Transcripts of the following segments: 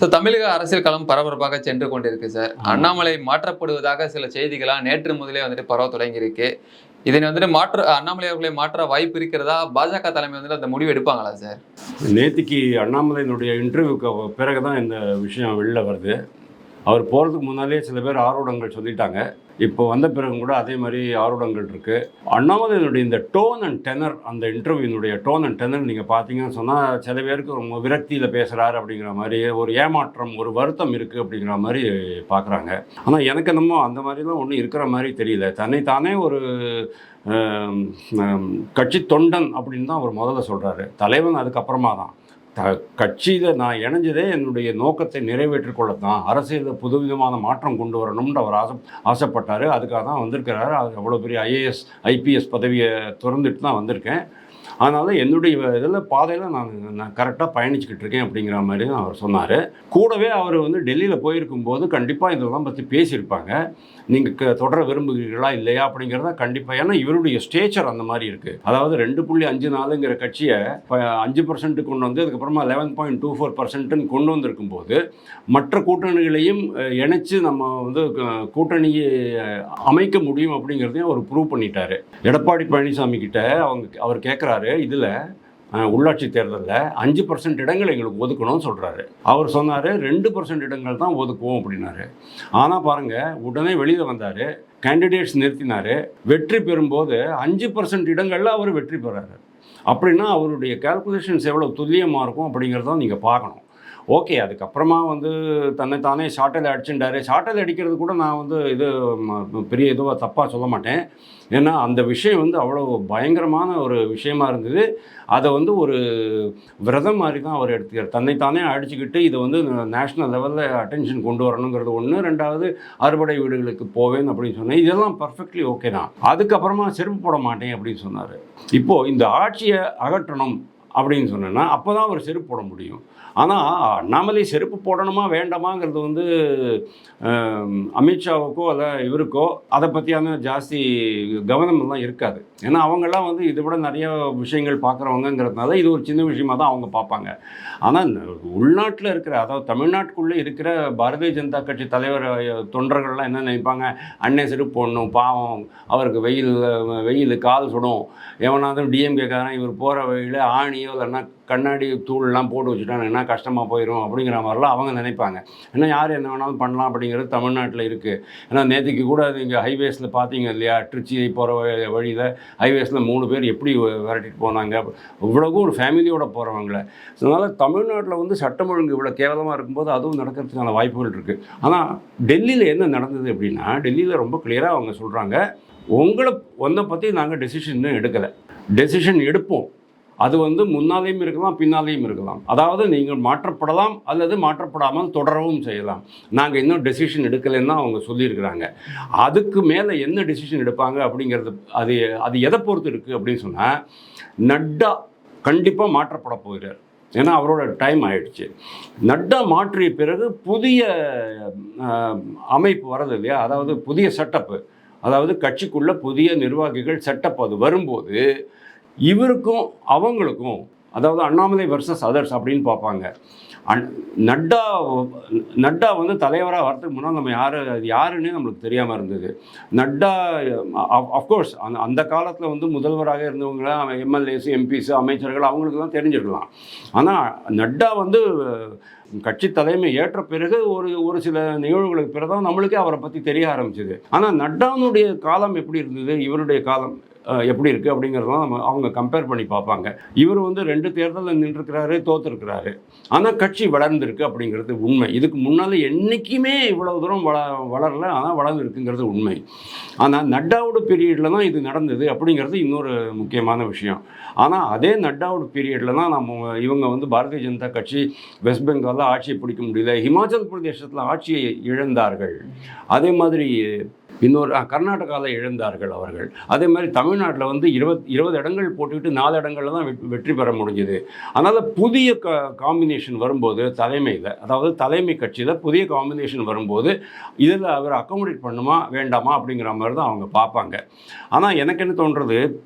So தமிழக அரசியல் களம் பரபரப்பாக சென்று கொண்டிருக்கு சார் அண்ணாமலை மாற்றப்படுவதாக சில செய்திகளா நேற்று முதலே வந்துட்டு பரவ தொடங்கியிருக்கு. இதனை வந்துட்டு மாற்ற அண்ணாமலை அவர்களை மாற்ற வாய்ப்பு இருக்கிறதா? பாஜக தலைமை வந்துட்டு அந்த முடிவு எடுப்பாங்களா சார் நேத்திக்கு அண்ணாமலையினுடைய இன்டர்வியூக்கு பிறகு தான் இந்த விஷயம் வெளில வருது. அவர் போகிறதுக்கு முன்னாலே சில பேர் ஆர்வடங்கள் சொல்லிட்டாங்க. இப்போ வந்த பிறகு கூட அதே மாதிரி ஆர்வடங்கள் இருக்குது அண்ணாமலையினுடைய இந்த டோன் அண்ட் டெனர் அந்த இன்டர்வியூனுடைய டோன் அண்ட் டெனர் நீங்கள் பார்த்தீங்கன்னு சொன்னால் சில பேருக்கு ரொம்ப விரக்தியில் பேசுகிறாரு அப்படிங்கிற மாதிரி ஒரு ஏமாற்றம் ஒரு வருத்தம் இருக்குது அப்படிங்கிற மாதிரி பார்க்குறாங்க. ஆனால் எனக்கு என்னமோ அந்த மாதிரிலாம் ஒன்றும் இருக்கிற மாதிரி தெரியல. தன்னை தானே ஒரு கட்சி தொண்டன் அப்படின்னு தான் அவர் முதல்ல சொல்கிறாரு தலைவன் அதுக்கப்புறமா தான். த கட்சியில் நான் இணைஞ்சதே என்னுடைய நோக்கத்தை நிறைவேற்றிக் கொள்ளத்தான். அரசியலில் புதுவிதமான மாற்றம் கொண்டு வரணும்னு அவர் ஆசை ஆசைப்பட்டார். அதுக்காக தான் வந்திருக்கிறாரு. அது அவ்வளோ பெரிய ஐஏஎஸ் ஐபிஎஸ் பதவியை திறந்துட்டு தான் வந்திருக்கேன். அதனால் என்னுடைய இதில் பாதையில் நான் நான் கரெக்டாக பயணிச்சுக்கிட்டு இருக்கேன் அப்படிங்கிற மாதிரி தான் அவர் சொன்னார். கூடவே அவர் வந்து டெல்லியில் போயிருக்கும்போது கண்டிப்பாக இதெல்லாம் பற்றி பேசியிருப்பாங்க. நீங்கள் க தொடர விரும்புகிறீர்களா இல்லையா அப்படிங்கிறத கண்டிப்பாக ஏன்னா இவருடைய ஸ்டேச்சர் அந்த மாதிரி இருக்குது அதாவது ரெண்டு புள்ளி அஞ்சு நாலுங்கிற கட்சியை அஞ்சு பர்சன்ட்டு கொண்டு வந்து அதுக்கப்புறமா லெவன் பாயிண்ட் டூ ஃபோர் பர்சன்ட்டுன்னு கொண்டு வந்திருக்கும் போது மற்ற கூட்டணிகளையும் இணைச்சு நம்ம வந்து கூட்டணியை அமைக்க முடியும் அப்படிங்கிறதையும் அவர் ப்ரூவ் பண்ணிட்டாரு. எடப்பாடி பழனிசாமி கிட்ட அவங்க அவர் கேட்குறாரு இதில் உள்ளாட்சி தேர்தலில் அஞ்சு பர்சன்ட் இடங்கள் எங்களுக்கு ஒதுக்கணும்னு சொல்கிறாரு அவர் சொன்னார் ரெண்டு பர்சன்ட் இடங்கள் தான் ஒதுக்குவோம் அப்படின்னாரு. ஆனால் பாருங்கள் உடனே வெளியில் வந்தார் கேண்டிடேட்ஸ் நிறுத்தினார். வெற்றி பெறும்போது அஞ்சு பர்சன்ட் இடங்களில் அவர் வெற்றி பெறாரு. அப்படின்னா அவருடைய கால்குலேஷன்ஸ் எவ்வளோ துல்லியமாக இருக்கும் அப்படிங்கிறத நீங்கள் பார்க்கணும். ஓகே அதுக்கப்புறமா வந்து தன்னை தானே ஷார்ட்டில் அடிச்சுட்டாரு ஷார்ட்டில் அடிக்கிறது கூட நான் வந்து இது பெரிய இதுவாக தப்பாக சொல்ல மாட்டேன். ஏன்னா அந்த விஷயம் வந்து அவ்வளோ பயங்கரமான ஒரு விஷயமா இருந்தது. அதை வந்து ஒரு விரதம் மாதிரி தான் அவர் எடுத்துக்கிறார். தன்னைத்தானே அடிச்சுக்கிட்டு இதை வந்து நேஷ்னல் லெவலில் அட்டென்ஷன் கொண்டு வரணுங்கிறது ஒன்று ரெண்டாவது அறுபடை வீடுகளுக்கு போவேன் அப்படின்னு சொன்னேன். இதெல்லாம் பர்ஃபெக்ட்லி ஓகே தான். அதுக்கப்புறமா செருப்பு போட மாட்டேன் அப்படின்னு சொன்னார். இப்போது இந்த ஆட்சியை அகற்றணும். அப்படின்னு சொன்னேன்னா அப்போ தான் அவர் செருப்பு போட முடியும். ஆனால் நாமளே செருப்பு போடணுமா வேண்டாமாங்கிறது வந்து அமித்ஷாவுக்கோ அல்ல இவருக்கோ அதை பற்றியான ஜாஸ்தி கவனம்லாம் இருக்காது. ஏன்னா அவங்கெல்லாம் வந்து இதை விட நிறைய விஷயங்கள் பார்க்குறவங்கங்கிறதுனால இது ஒரு சின்ன விஷயமா தான் அவங்க பார்ப்பாங்க. ஆனால் உள்நாட்டில் இருக்கிற அதாவது தமிழ்நாட்டுக்குள்ளே இருக்கிற பாரதிய ஜனதா கட்சி தலைவர் தொண்டர்கள்லாம் என்ன நினைப்பாங்க? அண்ணன் செருப்பு போடணும் பாவம். அவருக்கு வெயில் வெயில் கால் சுடும். எவனாவது டிஎம்கேக்காரன் இவர் போகிற வழியில் ஆணியை இல்லைன்னா கண்ணாடி தூள்லாம் போட்டு வச்சுட்டாங்கன்னா கஷ்டமாக போயிடும் அப்படிங்கிற மாதிரிலாம் அவங்க நினைப்பாங்க. ஏன்னா யார் என்ன வேணாலும் பண்ணலாம் அப்படிங்கிறது தமிழ்நாட்டில் இருக்குது ஏன்னா நேற்றுக்கு கூட நீங்கள் ஹைவேஸில் பார்த்தீங்க இல்லையா? திருச்சி போகிற வழியில் ஹைவேஸில் மூணு பேர் எப்படி விரட்டிட்டு போனாங்க. இவ்வளோக்கும் ஒரு ஃபேமிலியோடு போகிறவங்கள அதனால் தமிழ்நாட்டில் வந்து சட்டம் ஒழுங்கு இவ்வளோ கேவலமாக இருக்கும்போது அதுவும் நடக்கிறதுக்கான வாய்ப்புகள் இருக்குது ஆனால் டெல்லியில் என்ன நடந்தது அப்படின்னா டெல்லியில் ரொம்ப கிளியராக அவங்க சொல்கிறாங்க உங்களை ஒன்றை பற்றி நாங்கள் டெசிஷன் எடுக்கலை. டெசிஷன் எடுப்போம். அது வந்து முன்னாலேயும் இருக்கலாம் பின்னாலேயும் இருக்கலாம். அதாவது நீங்கள் மாற்றப்படலாம் அல்லது மாற்றப்படாமல் தொடரவும் செய்யலாம். நாங்கள் இன்னும் டெசிஷன் எடுக்கலைன்னு தான் அவங்க சொல்லியிருக்கிறாங்க. அதுக்கு மேலே என்ன டெசிஷன் எடுப்பாங்க அப்படிங்கிறது அது அது எதை பொறுத்து இருக்குது அப்படின்னு சொன்னால் நட்டா கண்டிப்பாக மாற்றப்பட போகிறார். ஏன்னா அவரோட டைம் ஆயிடுச்சு. நட்டா மாற்றிய பிறகு புதிய அமைப்பு வரது இல்லையா? அதாவது புதிய செட்டப்பு அதாவது கட்சிக்குள்ளே புதிய நிர்வாகிகள் செட்டப் அது வரும்போது இவருக்கும் அவங்களுக்கும் அதாவது அண்ணாமலை வர்சஸ் அதர்ஸ் அப்படின்னு பார்ப்பாங்க. அன் நட்டா நட்டா வந்து தலைவராக வரதுக்கு முன்னால் நம்ம யார் அது யாருன்னே நம்மளுக்கு தெரியாமல் இருந்தது. நட்டா அஃப்கோர்ஸ் அந்த அந்த காலத்தில் வந்து முதல்வராக இருந்தவங்களாம் எம்எல்ஏஸ் எம்பிஸ் அமைச்சர்கள் அவங்களுக்கு தான் தெரிஞ்சிருக்கலாம். ஆனால் நட்டா வந்து கட்சி தலைமை ஏற்ற பிறகு ஒரு ஒரு சில நிகழ்வுகளுக்கு பிறகு தான் நம்மளுக்கே அவரை பற்றி தெரிய ஆரம்பிச்சது. ஆனால் நட்டானுடைய காலம் எப்படி இருந்தது? இவருடைய காலம் எப்படி இருக்குது அப்படிங்கிறதெல்லாம் நம்ம அவங்க கம்பேர் பண்ணி பார்ப்பாங்க. இவர் வந்து ரெண்டு தேர்தலில் நின்றுருக்கிறாரு தோற்றுருக்கிறாரு ஆனால் கட்சி வளர்ந்துருக்கு அப்படிங்கிறது உண்மை. இதுக்கு முன்னால் என்றைக்குமே இவ்வளோ தூரம் வள வளரல ஆனால் வளர்ந்துருக்குங்கிறது உண்மை. ஆனால் நட்டாவோட பீரியடில் தான் இது நடந்தது அப்படிங்கிறது இன்னொரு முக்கியமான விஷயம். ஆனால் அதே நட்டாவோட பீரியடில் தான் நம்ம இவங்க வந்து பாரதிய ஜனதா கட்சி வெஸ்ட் பெங்காலில் ஆட்சியை பிடிக்க முடியல ஹிமாச்சல் பிரதேசத்தில் ஆட்சியை இழந்தார்கள். அதே மாதிரி இன்னொரு கர்நாடகாவில் இழந்தார்கள் அவர்கள். அதே மாதிரி தமிழ்நாட்டில் வந்து இருபத் இருபது இடங்கள் போட்டுக்கிட்டு நாலு இடங்களில் தான் வெற்றி- வெற்றி பெற முடிஞ்சது. அதனால் புதிய க காம்பினேஷன் வரும்போது தலைமையில் அதாவது தலைமை கட்சியில் புதிய காம்பினேஷன் வரும்போது இதில் அவர் அக்கோமடேட் பண்ணுமா வேண்டாமா அப்படிங்கிற மாதிரி தான் அவங்க பார்ப்பாங்க. ஆனால் எனக்கு என்ன தோன்றது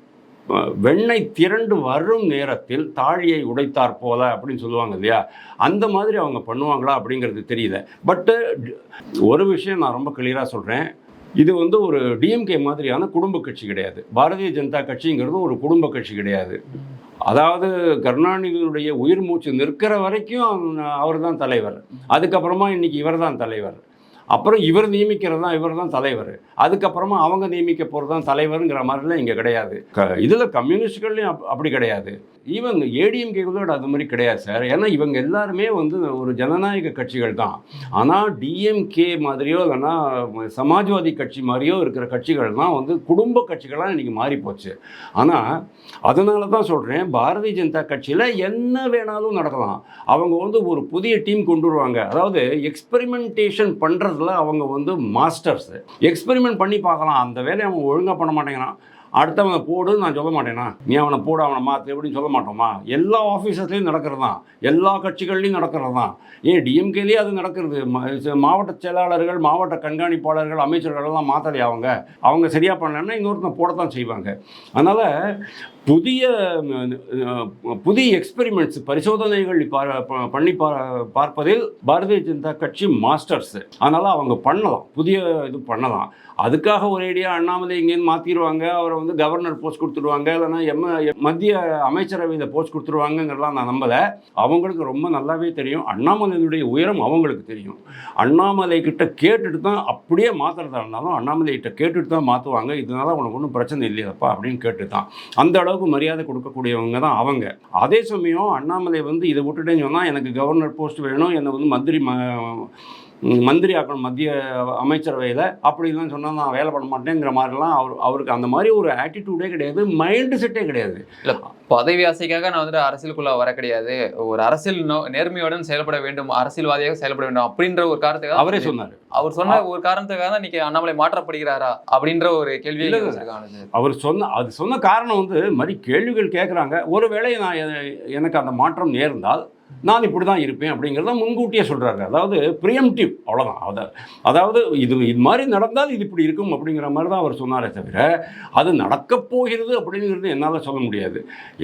வெண்ணை திரண்டு வரும் நேரத்தில் தாழியை உடைத்தார் போல அப்படின்னு சொல்லுவாங்க இல்லையா? அந்த மாதிரி அவங்க பண்ணுவாங்களா அப்படிங்கிறது தெரியல. பட்டு ஒரு விஷயம் நான் ரொம்ப கிளியராக சொல்கிறேன் இது வந்து ஒரு டிஎம்கே மாதிரியான குடும்ப கட்சி கிடையாது. பாரதிய ஜனதா கட்சிங்கிறது ஒரு குடும்ப கட்சி கிடையாது. அதாவது கருணாநிதியினுடைய உயிர் மூச்சு நிற்கிற வரைக்கும் அவர் தான் தலைவர். அதுக்கப்புறமா இன்னைக்கு இவர் தான் தலைவர். அப்புறம் இவர் நியமிக்கிறது தான் இவர் தான் தலைவர். அதுக்கப்புறமா அவங்க நியமிக்க போகிறது தான் தலைவருங்கிற மாதிரிலாம் இங்கே கிடையாது. க இதில் கம்யூனிஸ்ட்கள்லையும் அப் அப்படி கிடையாது. ஈவன் ஏடிஎம்கே கூட அது மாதிரி கிடையாது சார். ஏன்னா இவங்க எல்லாருமே வந்து ஒரு ஜனநாயக கட்சிகள் தான். ஆனால் டிஎம்கே மாதிரியோ இல்லைன்னா சமாஜ்வாதி கட்சி மாதிரியோ இருக்கிற கட்சிகள் தான் வந்து குடும்ப கட்சிகளாக இன்றைக்கி மாறி போச்சு ஆனால் அதனால தான் சொல்கிறேன் பாரதிய ஜனதா கட்சியில் என்ன வேணாலும் நடக்கலாம். அவங்க வந்து ஒரு புதிய டீம் கொண்டு வருவாங்க. அதாவது எக்ஸ்பெரிமெண்டேஷன் பண்ணுறதுல அவங்க வந்து மாஸ்டர்ஸ் எக்ஸ்பெரிமெண்ட் பண்ணி பார்க்கலாம். அந்த வேலையை அவன் ஒழுங்காக பண்ண மாட்டேங்கிறான். அடுத்தவனை போடுன்னு நான் சொல்ல மாட்டேனா? நீ அவனை போடு அவனை மாற்று எப்படின்னு சொல்ல மாட்டோமா? எல்லா ஆஃபீஸர்ஸ்லேயும் நடக்கிறது தான் எல்லா கட்சிகள்லையும் நடக்கிறது தான் ஏன் டிஎம்கேலேயே அது நடக்கிறது. மாவட்ட செயலாளர்கள் மாவட்ட கண்காணிப்பாளர்கள் அமைச்சர்கள்லாம் மாற்றலையா அவங்க? அவங்க சரியாக பண்ணலன்னா இன்னொருத்தன் போடத்தான் செய்வாங்க. அதனால் புதிய புதிய எக்ஸ்பெரிமெண்ட்ஸ் பரிசோதனைகள் பண்ணி பார்ப்பதில் பாரதிய ஜனதா கட்சி மாஸ்டர்ஸ் அதனால் அவங்க பண்ணலாம் புதிய இது பண்ணலாம். அதுக்காக ஒரேடியாக அண்ணாமலை இங்கேருந்து மாற்றிடுவாங்க அவரை வந்து கவர்னர் போஸ்ட் கொடுத்துருவாங்க இல்லைன்னா எம் மத்திய அமைச்சரவையில் போஸ்ட் கொடுத்துருவாங்கங்கிறலாம் நான் நம்பலை. அவங்களுக்கு ரொம்ப நல்லாவே தெரியும். அண்ணாமலையினுடைய உயரம் அவங்களுக்கு தெரியும். அண்ணாமலை கிட்ட கேட்டுட்டு தான் அப்படியே மாற்றுறதா இருந்தாலும் அண்ணாமலை கிட்ட கேட்டுட்டு தான் மாற்றுவாங்க இதனால உனக்கு ஒன்றும் பிரச்சனை இல்லையாப்பா அப்படின்னு கேட்டு தான் அந்த அளவுக்கு மரியாதை கொடுக்கக்கூடியவங்க தான் அவங்க. அதே சமயம் அண்ணாமலை வந்து இதை விட்டுட்டேன்னு சொன்னால் எனக்கு கவர்னர் போஸ்ட் வேணும் என்னை வந்து மந்திரி ம மந்திரி ஆக்கணும் மத்திய அமைச்சரவையில். அப்படிலாம் சொன்னால் நான் வேலை பண்ண மாட்டேங்கிற மாதிரிலாம் அவர் அவருக்கு அந்த மாதிரி ஒரு ஆட்டிடியூடே கிடையாது மைண்டு செட்டே கிடையாது. பதவி ஆசைக்காக நான் வந்துட்டு அரசியலுக்குள்ள வர கிடையாது. ஒரு அரசியல் நேர்மையுடன் செயல்பட வேண்டும் அரசியல்வாதியாக செயல்பட வேண்டும் அப்படின்ற ஒரு காரணத்துக்காக அவரே சொன்னார். அவர் சொன்ன ஒரு காரணத்துக்காக தான் இன்னைக்கு அண்ணாமலை மாற்றப்படுகிறாரா அப்படின்ற ஒரு சார் அவர் சொன்ன அது சொன்ன காரணம் வந்து மாதிரி கேள்விகள் கேட்குறாங்க ஒருவேளை நான் எனக்கு அந்த மாற்றம் நேர்ந்தால் நான் இப்படி தான் இருப்பேன் அப்படிங்கிறத முன்கூட்டியே சொல்கிறாரு அதாவது ப்ரியம்டிவ் அவ்வளோதான் அதை அதாவது இது இது மாதிரி நடந்தால் இது இப்படி இருக்கும் அப்படிங்கிற மாதிரி தான் அவர் சொன்னாரே தவிர அது நடக்கப் போகிறது அப்படிங்கிறது என்னால் சொல்ல முடியாது.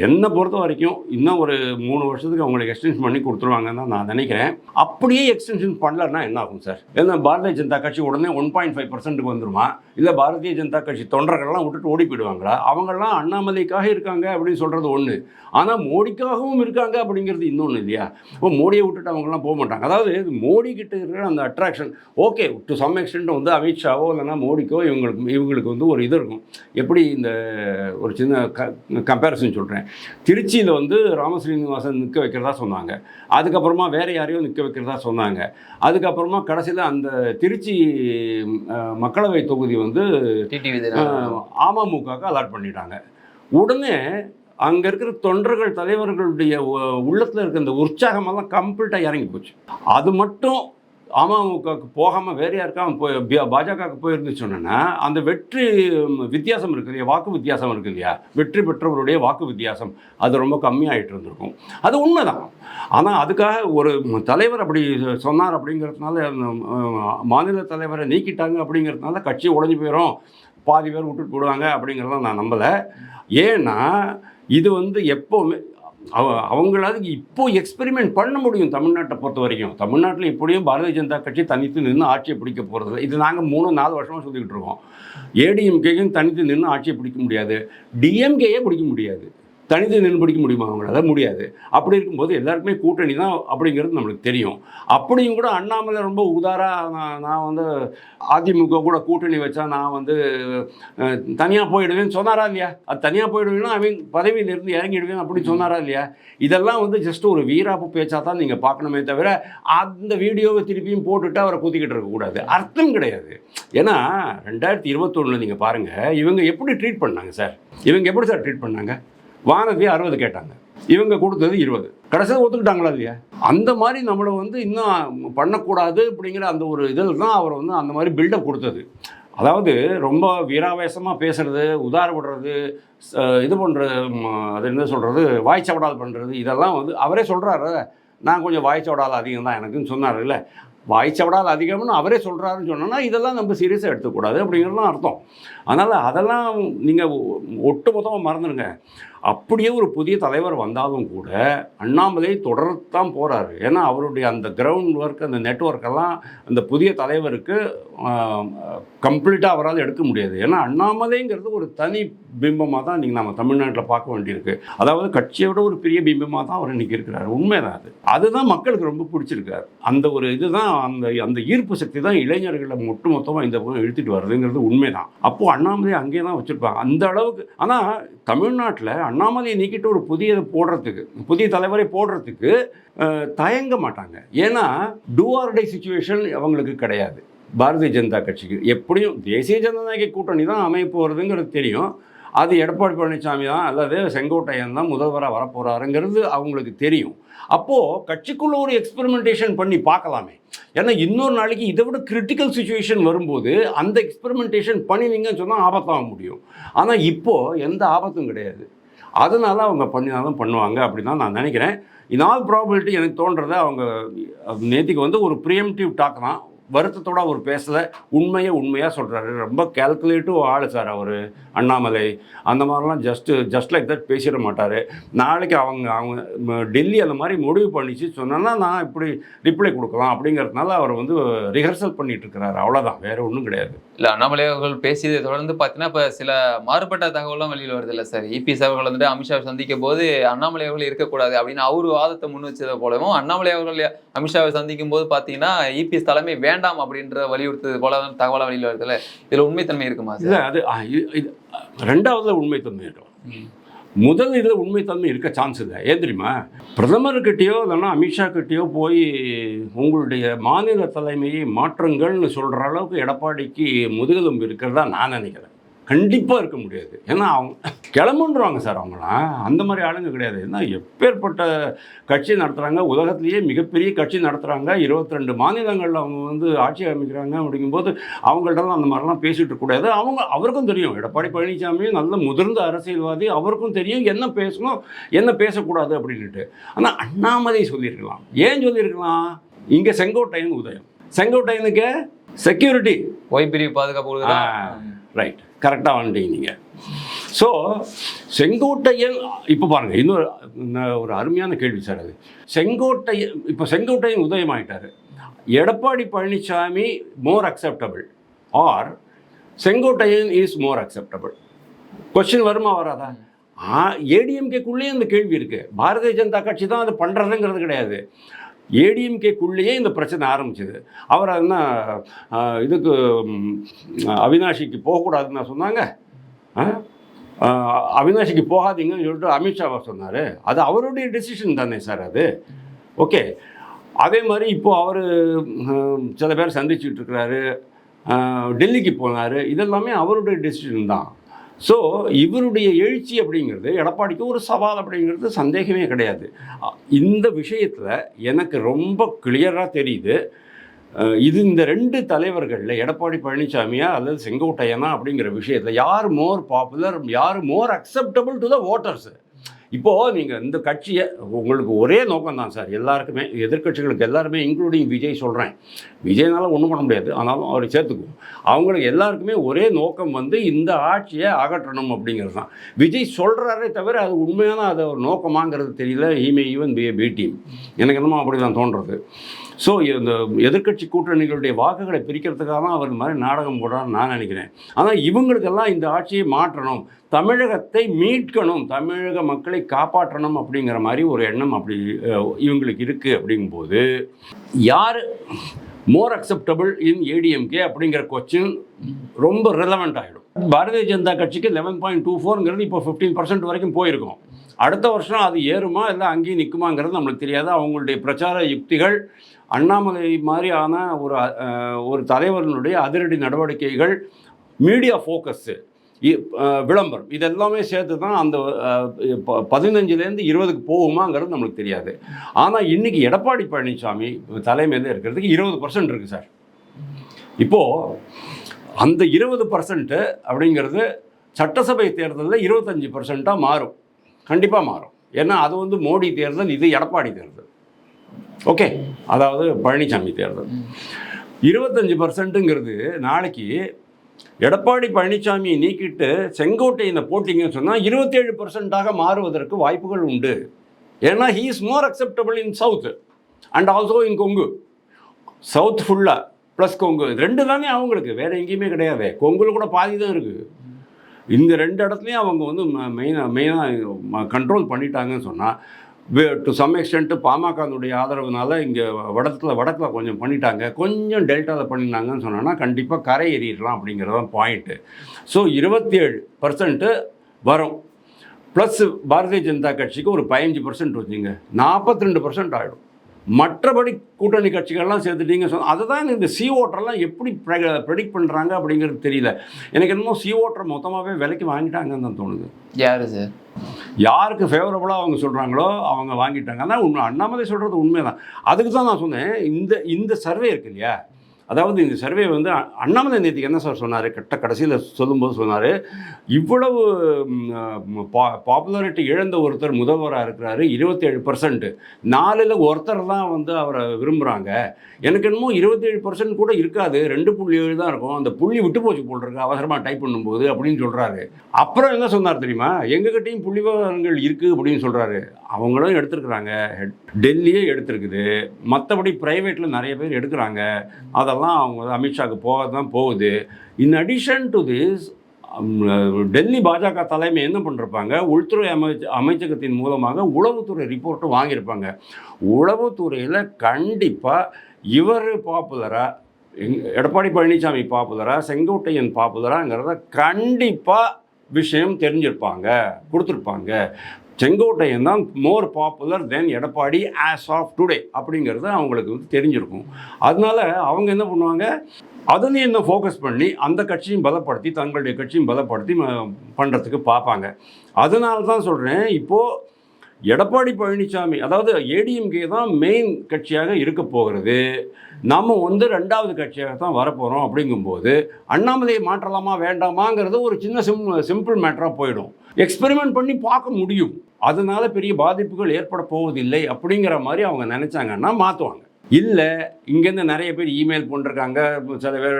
என்னை பொறுத்த வரைக்கும் இன்னும் ஒரு மூணு வருஷத்துக்கு அவங்களுக்கு எக்ஸ்டென்ஷன் பண்ணி கொடுத்துருவாங்கன்னு தான் நான் நினைக்கிறேன். அப்படியே எக்ஸ்டென்ஷன் பண்ணலன்னா என்ன ஆகும் சார்? ஏன்னா பாரதிய ஜனதா கட்சி உடனே ஒன் பாயிண்ட் ஃபைவ் பர்சன்ட்டுக்கு வந்துருமா? இல்லை பாரதிய ஜனதா கட்சி தொண்டர்கள்லாம் விட்டுட்டு ஓடி போயிடுவாங்களா? அவங்கெல்லாம் அண்ணாமலைக்காக இருக்காங்க அப்படின்னு சொல்கிறது ஒன்று ஆனால் மோடிக்காகவும் இருக்காங்க அப்படிங்கிறது இன்னொன்று இல்லையா? இப்போ மோடியை விட்டுட்டு அவங்கெல்லாம் போக மாட்டாங்க. அதாவது மோடி கிட்ட இருக்கிற அந்த attraction okay to some extent வந்து அமித்ஷாவோ இல்லைன்னா மோடிக்கோ இவங்களுக்கு இவங்களுக்கு வந்து ஒரு இது இருக்கும். எப்படி இந்த ஒரு சின்ன க கம்பேரிசன் சொல்கிறேன் திருச்சியில் வந்து ராமஸ்ரீனிவாசன் நிற்க வைக்கிறதா சொன்னாங்க. அதுக்கப்புறமா வேற யாரையோ நிற்க வைக்கிறதா சொன்னாங்க. அதுக்கப்புறமா கடைசியில் அந்த திருச்சி மக்களவை தொகுதி வந்து அமமுகவுக்கு அலாட் பண்ணிட்டாங்க. உடனே அங்கே இருக்கிற தொண்டர்கள் தலைவர்களுடைய உள்ளத்தில் இருக்க இந்த உற்சாகமெல்லாம் கம்ப்ளீட்டாக இறங்கி போச்சு. அது மட்டும் அமமுகவுக்கு போகாமல் வேற யாருக்காம போய் பாஜகவுக்கு பாஜகவுக்கு போயிருந்துச்சுன்னா அந்த வெற்றி வித்தியாசம் இருக்கு இல்லையா? வாக்கு வித்தியாசம் இருக்கு இல்லையா? வெற்றி பெற்றவருடைய வாக்கு வித்தியாசம் அது ரொம்ப கம்மியாகிட்டு இருந்திருக்கும். அது உண்மைதான். ஆனால் அதுக்காக ஒரு தலைவர் அப்படி சொன்னார் அப்படிங்கிறதுனால மாநில தலைவரை நீக்கிட்டாங்க அப்படிங்கிறதுனால கட்சி உடஞ்சி போயிடும் பாதி பேர் விட்டுட்டு போடுவாங்க அப்படிங்கிறத நான் நம்பலை. ஏன்னா இது வந்து எப்போவுமே அவ அவங்களால இப்போ எக்ஸ்பெரிமெண்ட் பண்ண முடியும் தமிழ்நாட்டை பொறுத்த வரைக்கும். தமிழ்நாட்டில் இப்படியும் பாரதிய ஜனதா கட்சி தனித்து நின்று ஆட்சியை பிடிக்க போகிறது இது நாங்கள் மூணு நாலு வருஷமாக சொல்லிக்கிட்டு இருக்கோம். ஏடிஎம்கேயும் தனித்து நின்று ஆட்சியை பிடிக்க முடியாது. டிஎம்கேயே பிடிக்க முடியாது. தனித்து நின்படிக்க முடியுமா அவங்களால? முடியாது. அப்படி இருக்கும்போது எல்லாருக்குமே கூட்டணி தான் அப்படிங்கிறது நம்மளுக்கு தெரியும். அப்படியும் கூட அண்ணாமலை ரொம்ப உதாராக நான் நான் வந்து அதிமுக கூட கூட்டணி வச்சா நான் வந்து தனியாக போயிடுவேன்னு சொன்னாரா இல்லையா? அது தனியாக போயிடுவேன்னா அவன் பதவியிலிருந்து இறங்கிடுவேன் அப்படின்னு சொன்னாரா இல்லையா? இதெல்லாம் வந்து ஜஸ்ட் ஒரு வீராப்பு பேச்சா தான் நீங்கள் பார்க்கணுமே தவிர அந்த வீடியோவை திருப்பியும் போட்டுட்டு அவரை குத்திக்கிட்டு இருக்கக்கூடாது அர்த்தம் கிடையாது. ஏன்னா ரெண்டாயிரத்தி இருபத்தொன்னில் நீங்கள் பாருங்கள் இவங்க எப்படி ட்ரீட் பண்ணாங்க சார்? இவங்க எப்படி சார் ட்ரீட் பண்ணாங்க? வானதி அறுபது கேட்டாங்க. இவங்க கொடுத்தது இருபது. கடைசியில் ஒத்துக்கிட்டாங்களா இல்லையா? அந்த மாதிரி நம்மளை வந்து இன்னும் பண்ணக்கூடாது அப்படிங்கிற அந்த ஒரு இதில் தான் அவர் வந்து அந்த மாதிரி பில்டப் கொடுத்தது. அதாவது ரொம்ப வீராவேசமாக பேசுறது உதார விடுறது இது பண்ணுறது அது என்ன சொல்கிறது வாய்ச்சவடால் பண்ணுறது இதெல்லாம் வந்து அவரே சொல்கிறாரு நான் கொஞ்சம் வாய்ச்சவடால் அதிகம் தான் எனக்குன்னு சொன்னார் இல்லை. வாய்ச்சவடால் அதிகம்னு அவரே சொல்கிறாருன்னு சொன்னோன்னா இதெல்லாம் நம்ம சீரியஸாக எடுத்துக்கூடாது அப்படிங்கிறது தான் அர்த்தம். அதனால் அதெல்லாம் நீங்கள் ஒட்டு மொத்தமாக மறந்துடுங்க. அப்படியே ஒரு புதிய தலைவர் வந்தாலும் கூட அண்ணாமலை தொடர்த்தான் போகிறாரு ஏன்னா அவருடைய அந்த கிரவுண்ட் ஒர்க் அந்த நெட்ஒர்க் எல்லாம் அந்த புதிய தலைவருக்கு கம்ப்ளீட்டாக அவரால் எடுக்க முடியாது. ஏன்னா அண்ணாமலைங்கிறது ஒரு தனி பிம்பமாக தான் இன்றைக்கி நம்ம தமிழ்நாட்டில் பார்க்க வேண்டியிருக்கு. அதாவது கட்சியோட ஒரு பெரிய பிம்பமாக தான் அவர் இன்றைக்கி இருக்கிறார். உண்மைதான் அது. அதுதான் மக்களுக்கு ரொம்ப பிடிச்சிருக்காரு. அந்த ஒரு இதுதான் அந்த அந்த ஈர்ப்பு சக்தி தான் இளைஞர்களை ஒட்டு மொத்தமாக இந்த பக்கம் இழுத்துட்டு வருதுங்கிறது உண்மைதான். அப்போது அண்ணாமலை அங்கேயே தான் வச்சுருப்பாங்க. அந்த அளவுக்கு ஆனால் தமிழ்நாட்டில் அண்ணாமலையை நீக்கிட்டு ஒரு புதியது போடுறதுக்கு புதிய தலைவரை போடுறதுக்கு தயங்க மாட்டாங்க. ஏன்னா டூ ஆர் சுச்சுவேஷன் அவங்களுக்கு கிடையாது. பாரதிய ஜனதா கட்சிக்கு எப்படியும் தேசிய ஜனநாயக கூட்டணி தான் அமைய போகிறதுங்கிறது தெரியும். அது எடப்பாடி பழனிசாமி தான் அல்லது செங்கோட்டையன் தான் முதல்வராக வரப்போகிறாருங்கிறது அவங்களுக்கு தெரியும். அப்போது கட்சிக்குள்ள ஒரு எக்ஸ்பெரிமெண்டேஷன் பண்ணி பார்க்கலாமே. ஏன்னா இன்னொரு நாளைக்கு இதை விட கிரிட்டிக்கல் சுச்சுவேஷன் வரும்போது அந்த எக்ஸ்பெரிமெண்டேஷன் பண்ணினீங்கன்னு சொன்னால் ஆபத்தாக முடியும். ஆனால் இப்போது எந்த ஆபத்தும் கிடையாது. அதனால் அவங்க பண்ணினாலும் பண்ணுவாங்க அப்படின்னு தான் நான் நினைக்கிறேன். இன் ஆல் ப்ராபபிலிட்டி எனக்கு தோன்றதை அவங்க நேற்றுக்கு வந்து ஒரு ப்ரியம்டிவ் டாக் தான். வருத்தத்தோடு அவர் பேசலை. உண்மையை உண்மையாக சொல்கிறாரு ரொம்ப கேல்குலேட்டிவ் ஆள் சார் அவர் அண்ணாமலை. அந்த மாதிரிலாம் ஜஸ்ட்டு ஜஸ்ட் லைக் தட் பேசிட மாட்டார். நாளைக்கு அவங்க அவங்க டெல்லி அந்த மாதிரி முடிவு பண்ணிச்சு. சொன்னா நான் இப்படி ரிப்ளை கொடுக்கலாம் அப்படிங்கிறதுனால அவர் வந்து ரிஹர்சல் பண்ணிகிட்டு இருக்கிறாரு. அவ்வளோதான் வேறு ஒன்றும் கிடையாது. இல்ல அண்ணாமலை அவர்கள் பேசியதை தொடர்ந்து பார்த்தீங்கன்னா இப்ப சில மாறுபட்ட தகவல்லாம் வெளியில் வருது இல்ல சார் இபிஎஸ் அவர்கள் வந்துட்டு அமித்ஷாவை சந்திக்கும் போது அண்ணாமலை அவர்கள் இருக்கக்கூடாது அப்படின்னு அவரு வாதத்தை முன் வச்சதை போலவும் அண்ணாமலை அவர்கள் அமித்ஷாவை சந்திக்கும் போது பார்த்தீங்கன்னா இபிஎஸ் தலைமை வேண்டாம் அப்படின்ற வலியுறுத்தது போல தகவலாம் வெளியில் வருதுல்ல. இதுல உண்மைத்தன்மை இருக்குமா சார்? அது ரெண்டாவதுல உண்மைத்தன்மை இருக்கும். முதல் இதில் உண்மைத்தன்மை இருக்க சான்ஸ் இல்லை. ஏன் தெரியுமா? பிரதமர்கிட்டயோ இல்லைன்னா அமித்ஷா கிட்டேயோ போய் உங்களுடைய மாநில தலைமையை மாற்றுங்கள்னு சொல்கிற அளவுக்கு எடப்பாடிக்கு முதுகெலும்பு இருக்கிறதா நான் நினைக்கிறேன். கண்டிப்பாக இருக்க முடியாது. ஏன்னா அவங்க கிளம்புன்றாங்க சார் அவங்களாம் அந்த மாதிரி ஆளுங்க கிடையாது. ஏன்னா எப்பேற்பட்ட கட்சி நடத்துகிறாங்க உலகத்திலேயே மிகப்பெரிய கட்சி நடத்துகிறாங்க இருபத்தி ரெண்டு மாநிலங்களில் அவங்க வந்து ஆட்சி அமைக்கிறாங்க அப்படிங்கும்போது அவங்கள்ட்டலாம் அந்த மாதிரிலாம் பேசிட்டு இருக்கக்கூடாது அவங்க அவருக்கும் தெரியும். எடப்பாடி பழனிசாமியும் நல்ல முதிர்ந்த அரசியல்வாதி. அவருக்கும் தெரியும். என்ன பேசணும் என்ன பேசக்கூடாது அப்படின்ட்டு ஆனால் அண்ணாமலை சொல்லியிருக்கலாம். ஏன் சொல்லியிருக்கலாம்? இங்கே செங்கோட்டையன் உதயம். செங்கோட்டையனுக்கு செக்யூரிட்டி ஒய் பிரிவு பாதுகாப்பு? ரைட் கரெக்டாக வந்துட்டீங்க நீங்கள் ஸோ செங்கோட்டையன் இப்போ பாருங்கள் இன்னொரு ஒரு அருமையான கேள்வி சார் அது. செங்கோட்டையன் இப்போ Sengottaiyan உதயமாயிட்டாரு. Edappadi Palaniswami more acceptable or Sengottaiyan is more acceptable question வருமா வராதா? ஏடிஎம்கேக்குள்ளேயே இந்த கேள்வி இருக்குது பாரதிய ஜனதா கட்சி தான் அது பண்ணுறதுங்கிறது கிடையாது. ஏடிஎம்கேக்குள்ளேயே இந்த பிரச்சனை ஆரம்பிச்சது. அவர் என்ன இதுக்கு அவினாஷிக்கு போகக்கூடாதுன்னு நான் சொன்னாங்க. ஆ? அவினாஷிக்கு போகாதீங்கன்னு சொல்லிட்டு அமித்ஷாவை சொன்னார். அது அவருடைய டெசிஷன் தானே சார் அது. ஓகே. அதே மாதிரி இப்போது அவர் சில பேர் சந்திச்சுட்டு இருக்கிறாரு. டெல்லிக்கு போனார். இதெல்லாமே அவருடைய டெசிஷன் தான். ஸோ இவருடைய எழுச்சி அப்படிங்கிறது எடப்பாடிக்கு ஒரு சவால் அப்படிங்கிறது சந்தேகமே கிடையாது. இந்த விஷயத்தில் எனக்கு ரொம்ப கிளியராக தெரியுது. இது இந்த ரெண்டு தலைவர்களில் எடப்பாடி பழனிசாமியா அல்லது செங்கோட்டையனா அப்படிங்கிற விஷயத்தில் யார் மோர் பாப்புலர் யார் more acceptable to the voters இப்போது நீங்கள் இந்த கட்சியை உங்களுக்கு ஒரே நோக்கம் தான் சார். எல்லாருக்குமே எதிர்க்கட்சிகளுக்கு எல்லாருமே இன்க்ளூடிங் விஜய் சொல்கிறேன் விஜய்னால ஒன்றும் பண்ண முடியாது. ஆனாலும் அவரை சேர்த்துக்குவோம். அவங்களுக்கு எல்லாருக்குமே ஒரே நோக்கம் வந்து இந்த ஆட்சியை அகற்றணும் அப்படிங்கிறது தான். விஜய் சொல்கிறாரே தவிர அது உண்மையான அது ஒரு நோக்கமாங்கிறது தெரியல. ஈமே ஈவன் பி பி டீம் எனக்கு என்னமோ அப்படி தான் தோன்றது. ஸோ இந்த எதிர்க்கட்சி கூட்டணிகளுடைய வாக்குகளை பிரிக்கிறதுக்காக தான் அவர் மாதிரி நாடகம் போடுறான்னு நான் நினைக்கிறேன். ஆனால் இவங்களுக்கெல்லாம் இந்த ஆட்சியை மாற்றணும் தமிழகத்தை மீட்கணும் தமிழக மக்களை காப்பாற்றணும் அப்படிங்கிற மாதிரி ஒரு எண்ணம் அப்படி இவங்களுக்கு இருக்குது அப்படிங்கும்போது யார் மோர் அக்செப்டபிள் இன் ஏடிஎம்கே அப்படிங்கிற கொஸ்டின் ரொம்ப ரிலவெண்ட் ஆகிடும் பாரதிய ஜனதா கட்சிக்கு லெவன் பாயிண்ட் டூ ஃபோருங்கிறது இப்போ ஃபிஃப்டீன் பர்சன்ட் வரைக்கும் போயிருக்கும். அடுத்த வருஷம் அது ஏறுமா இல்லை அங்கேயும் நிற்குமாங்கிறது நம்மளுக்கு தெரியாது. அவங்களுடைய பிரச்சார யுக்திகள் அண்ணாமலை மாதிரியான ஒரு ஒரு தலைவர்களுடைய அதிரடி நடவடிக்கைகள் மீடியா ஃபோக்கஸ்ஸு விளம்பரம். இதெல்லாமே சேர்த்து தான் அந்த பதினஞ்சுலேருந்து இருபதுக்கு போகுமாங்கிறது நம்மளுக்கு தெரியாது. ஆனால் இன்றைக்கி எடப்பாடி பழனிசாமி தலைமையில் இருக்கிறதுக்கு இருபது பர்சன்ட் இருக்குது சார். இப்போது அந்த இருபது பர்சன்ட்டு அப்படிங்கிறது சட்டசபை தேர்தலில் இருபத்தஞ்சி பர்சண்ட்டாக மாறும். கண்டிப்பாக மாறும். ஏன்னா அது வந்து மோடி தேர்தல் இது எடப்பாடி தேர்தல். ஓகே. அதாவது பழனிசாமி தேர்தல். இருபத்தஞ்சி பர்சன்ட்டுங்கிறது நாளைக்கு எடப்பாடி பழனிசாமியை நீக்கிட்டு செங்கோட்டையினை போட்டிங்கன்னு சொன்னால் இருபத்தேழு பர்சன்ட்டாக மாறுவதற்கு வாய்ப்புகள் உண்டு. ஏன்னா he is more acceptable in south and also in Kongu south ஃபுல்லாக ப்ளஸ் கொங்கு ரெண்டு தானே அவங்களுக்கு. வேறு எங்கேயுமே கிடையாது. கொங்குல கூட பாதி தான் இருக்குது இந்த ரெண்டு இடத்துலையும் அவங்க வந்து மெயினாக மெயினாக கண்ட்ரோல் பண்ணிட்டாங்கன்னு சொன்னால் டு சம் எக்ஸ்டென்ட்டு பாமகனுடைய ஆதரவுனால இங்கே வடத்தில் வடக்கில் கொஞ்சம் பண்ணிட்டாங்க. கொஞ்சம் டெல்டாவில் பண்ணினாங்கன்னு சொன்னோன்னா கண்டிப்பாக கரை ஏறிடலாம் அப்படிங்கிறது தான் பாயிண்ட்டு ஸோ இருபத்தி ஏழு பர்சன்ட்டு வரும். ப்ளஸ் பாரதிய ஜனதா கட்சிக்கு ஒரு பதினஞ்சு பர்சன்ட் வச்சுங்க. நாற்பத்தி ரெண்டு பர்சன்ட் ஆகிடும் மற்றபடி கூட்டணி கட்சிகள்லாம் சேர்த்துட்டீங்க சொன்ன அதை தான் இந்த சி ஓட்டர்லாம் எப்படி ப்ரெடிக்ட் பண்ணுறாங்க அப்படிங்கிறது தெரியல. எனக்கு என்னமோ சி ஓட்டர் மொத்தமாகவே விலைக்கு வாங்கிட்டாங்கன்னு தான் தோணுது. யார் சார் யாருக்கு ஃபேவரபுளாக அவங்க சொல்கிறாங்களோ அவங்க வாங்கிட்டாங்க அதான் உண்மை. அண்ணாமலை சொல்கிறது உண்மை தான் அதுக்கு தான் நான் சொன்னேன் இந்த இந்த சர்வே இருக்கு இல்லையா? அதாவது இந்த சர்வே வந்து அண்ணாமலை நேற்றுக்கு என்ன சார் சொன்னார்? கட்ட கடைசியில் சொல்லும்போது சொன்னார் இவ்வளவு பா பாப்புலாரிட்டி இழந்த ஒருத்தர் முதல்வராக இருக்கிறாரு இருபத்தேழு பர்சன்ட் நாலில் ஒருத்தர் தான் வந்து அவரை விரும்புகிறாங்க எனக்கு என்னமோ இருபத்தேழு பர்சன்ட் கூட இருக்காது. ரெண்டு புள்ளி ஏழு தான் இருக்கும். அந்த புள்ளி விட்டு போச்சு போல் இருக்கு. அவசரமாக டைப் பண்ணும்போது அப்படின்னு சொல்கிறாரு அப்புறம் என்ன சொன்னார் தெரியுமா? எங்ககிட்டையும் புள்ளி விவரங்கள் இருக்குது அப்படின்னு சொல்கிறாரு அவங்களும் எடுத்துருக்குறாங்க. டெல்லியே எடுத்திருக்குது. மற்றபடி ப்ரைவேட்டில் நிறைய பேர் எடுக்கிறாங்க. அதை அதெல்லாம் அவங்க அமித்ஷாக்கு போக தான் போகுது in addition to this Delhi BJP தலைமை என்ன பண்ணிருப்பாங்க? உள்துறை அமைச்ச அமைச்சகத்தின் மூலமாக உளவுத்துறை ரிப்போர்ட்டும் வாங்கியிருப்பாங்க. உளவுத்துறையில் கண்டிப்பாக இவர் பாப்புலராக எடப்பாடி பழனிசாமி பாப்புலராக செங்கோட்டையன் பாப்புலராங்கிறத கண்டிப்பாக விஷயம் தெரிஞ்சிருப்பாங்க கொடுத்துருப்பாங்க. செங்கோட்டையன் தான் more popular then Edappadi as of today அப்படிங்கிறது அவங்களுக்கு வந்து தெரிஞ்சிருக்கும். அதனால அவங்க என்ன பண்ணுவாங்க? அதுலேயும் இன்னும் ஃபோக்கஸ் பண்ணி அந்த கட்சியும் பலப்படுத்தி தங்களுடைய கட்சியும் பலப்படுத்தி பண்ணுறதுக்கு பார்ப்பாங்க. அதனால தான் சொல்கிறேன் இப்போது எடப்பாடி பழனிசாமி அதாவது ஏடிஎம்கே தான் மெயின் கட்சியாக இருக்க போகிறது. நம்ம வந்து ரெண்டாவது கட்சியாக தான் வரப்போகிறோம் அப்படிங்கும்போது அண்ணாமலையை மாற்றலாமா வேண்டாமாங்கிறது ஒரு சின்ன சிம் சிம்பிள் மேட்டராக போயிடும். எக்ஸ்பெரிமெண்ட் பண்ணி பார்க்க முடியும். அதனால பெரிய பாதிப்புகள் ஏற்பட போவதில்லை அப்படிங்கிற மாதிரி அவங்க நினச்சாங்கன்னா மாற்றுவாங்க இல்லை இங்கேருந்து நிறைய பேர் இமெயில் பண்ணிருக்காங்க சில பேர்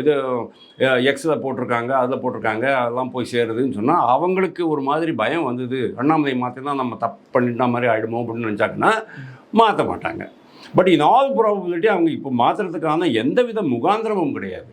இது எக்ஸில் போட்டிருக்காங்க அதில் போட்டிருக்காங்க அதெல்லாம் போய் சேருதுன்னு சொன்னால் அவங்களுக்கு ஒரு மாதிரி பயம் வந்தது. அண்ணாமலை மாற்றி தான் நம்ம தப்பு பண்ணிட்ட மாதிரி ஆகிடுமோ அப்படின்னு நினச்சாங்கன்னா மாற்ற மாட்டாங்க. பட் இன் ஆல் ப்ராபபிலிட்டி அவங்க இப்போ மாற்றுறதுக்கான எந்தவித முகாந்திரமும் கிடையாது.